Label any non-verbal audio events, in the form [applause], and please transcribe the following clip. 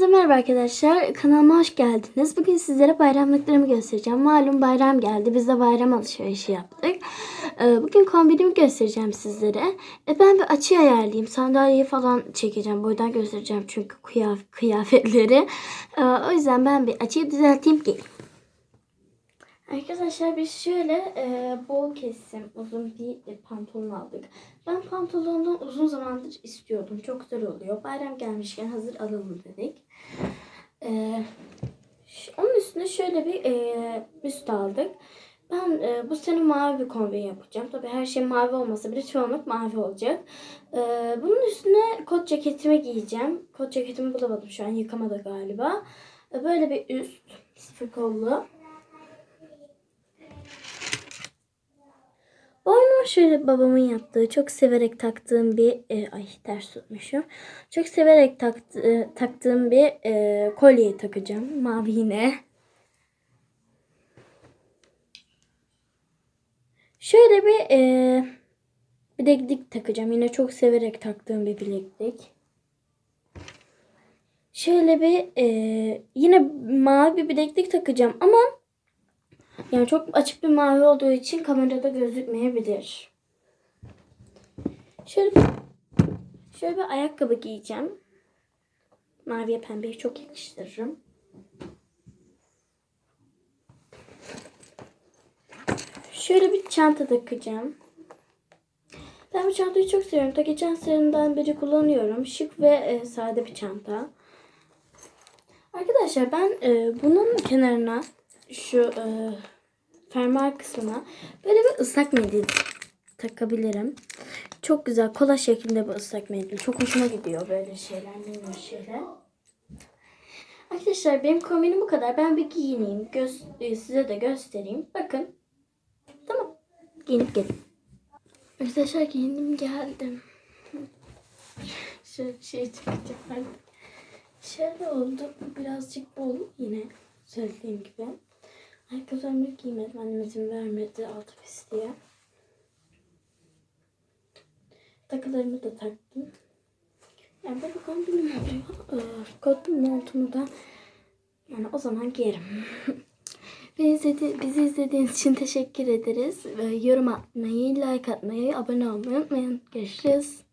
Merhaba arkadaşlar. Kanalıma hoş geldiniz. Bugün sizlere bayramlıklarımı göstereceğim. Malum bayram geldi. Biz de bayram alışverişi yaptık. Ee, Bugün kombinimi göstereceğim sizlere. E, Ben bir açı ayarlayayım. Sandalyeyi falan çekeceğim. Boydan göstereceğim çünkü kıyaf- kıyafetleri. Ee, O yüzden ben bir açıyı düzelteyim ki. Arkadaşlar biz şöyle e, bol kesim uzun bir e, pantolon aldık. Ben pantolonu uzun zamandır istiyordum. Çok güzel oluyor. Bayram gelmişken hazır alalım dedik. E, onun üstüne şöyle bir e, üst aldık. Ben e, bu sene mavi bir kombin yapacağım. Tabii her şey mavi olmasa bile çoğunluk mavi olacak. E, bunun üstüne kot ceketimi giyeceğim. Kot ceketimi bulamadım şu an yıkamadı galiba. E, böyle bir üst sıfır kollu. Şöyle babamın yaptığı, çok severek taktığım bir, e, ay ters tutmuşum. Çok severek taktı, e, taktığım bir e, kolyeyi takacağım. Mavi yine. Şöyle bir e, bileklik takacağım. Yine çok severek taktığım bir bileklik. Şöyle bir e, yine mavi bir bileklik takacağım ama yani çok açık bir mavi olduğu için kamerada gözükmeyebilir. Şöyle şöyle bir ayakkabı giyeceğim. Maviye pembeyi çok yakıştırırım. Şöyle bir çanta takacağım. Ben bu çantayı çok seviyorum. Ta geçen seneden beri kullanıyorum. Şık ve e, sade bir çanta. Arkadaşlar ben e, bunun kenarına şu e, fermuar kısmına böyle bir ıslak mendil takabilirim. Çok güzel kola şeklinde bir ıslak mendil. Çok hoşuma gidiyor böyle şeyler, minnoş şeyler. Arkadaşlar benim kombinim bu kadar. Ben bir giyineyim. Göz, e, size de göstereyim. Bakın. Tamam. Giyinip gelin. Arkadaşlar giyindim geldim. Şöyle şey çıkacak. Şöyle oldu. Birazcık bol yine söylediğim gibi. Ayakkabılarımı giymedim. Annem izin vermedi altı pis diye. Takılarımı da taktım. Yani böyle kombinim oluyor. Ee, Kot montumu da yani o zaman giyerim. [laughs] Bizi, izledi, bizi izlediğiniz için teşekkür ederiz. Ve yorum atmayı, like atmayı, abone olmayı unutmayın. Görüşürüz.